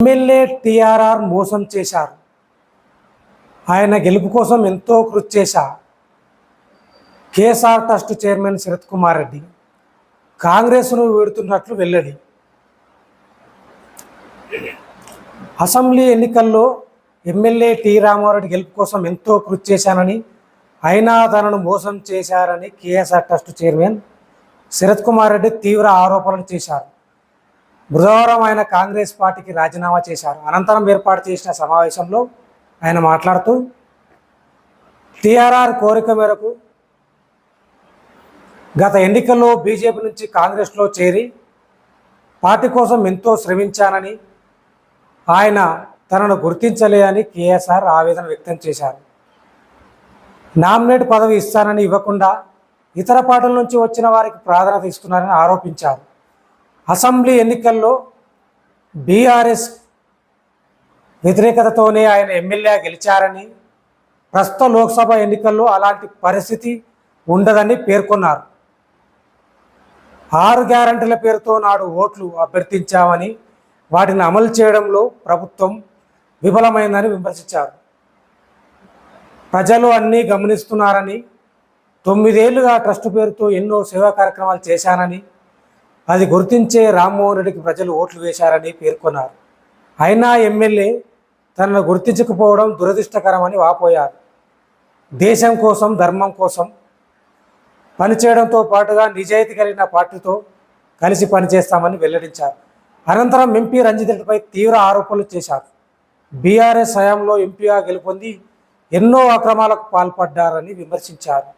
MLA TRR మోసం చేశారు. ఆయన గెలుపు కోసం ఎంతో కృషి చేశా. KSR trust chairman Sarath Kumar Reddy కాంగ్రెస్ను వేడుతున్నట్లు వెల్లడి. అసెంబ్లీ ఎన్నికల్లో ఎమ్మెల్యే టి రామారెడ్డి గెలుపు కోసం ఎంతో కృషి చేశానని అయినా తనను మోసం చేశారని KSR trust chairman Sarath Kumar Reddy తీవ్ర ఆరోపణలు చేశారు. బుధవారం ఆయన కాంగ్రెస్ పార్టీకి రాజీనామా చేశారు. అనంతరం ఏర్పాటు చేసిన సమావేశంలో ఆయన మాట్లాడుతూ టీఆర్ఆర్ కోరిక మేరకు గత ఎన్నికల్లో బీజేపీ నుంచి కాంగ్రెస్లో చేరి పార్టీ కోసం ఎంతో శ్రమించానని ఆయన తనను గుర్తించలేదని కేఎస్ఆర్ ఆవేదన వ్యక్తం చేశారు. నామినేట్ పదవి ఇస్తానని ఇవ్వకుండా ఇతర పార్టీల నుంచి వచ్చిన వారికి ప్రాధాన్యత ఇస్తున్నారని ఆరోపించారు. అసెంబ్లీ ఎన్నికల్లో బీఆర్ఎస్ వ్యతిరేకతతోనే ఆయన ఎమ్మెల్యే గెలిచారని ప్రస్తుత లోక్సభ ఎన్నికల్లో అలాంటి పరిస్థితి ఉండదని పేర్కొన్నారు. ఆరు గ్యారంటీల పేరుతో నాడు ఓట్లు అభ్యర్థించామని వాటిని అమలు చేయడంలో ప్రభుత్వం విఫలమైందని విమర్శించారు. ప్రజలు అన్నీ గమనిస్తున్నారని తొమ్మిదేళ్ళుగా ట్రస్ట్ పేరుతో ఎన్నో సేవా కార్యక్రమాలు చేశానని అది గుర్తించే రామ్మోహన్ రెడ్డికి ప్రజలు ఓట్లు వేశారని పేర్కొన్నారు. అయినా ఎమ్మెల్యే తనను గుర్తించకపోవడం దురదృష్టకరమని వాపోయారు. దేశం కోసం ధర్మం కోసం పనిచేయడంతో పాటుగా నిజాయితీ కలిగిన పార్టీతో కలిసి పనిచేస్తామని వెల్లడించారు. అనంతరం ఎంపీ రంజిత్ రెడ్డిపై తీవ్ర ఆరోపణలు చేశారు. బీఆర్ఎస్ హయాంలో ఎంపీగా గెలుపొంది ఎన్నో అక్రమాలకు పాల్పడ్డారని విమర్శించారు.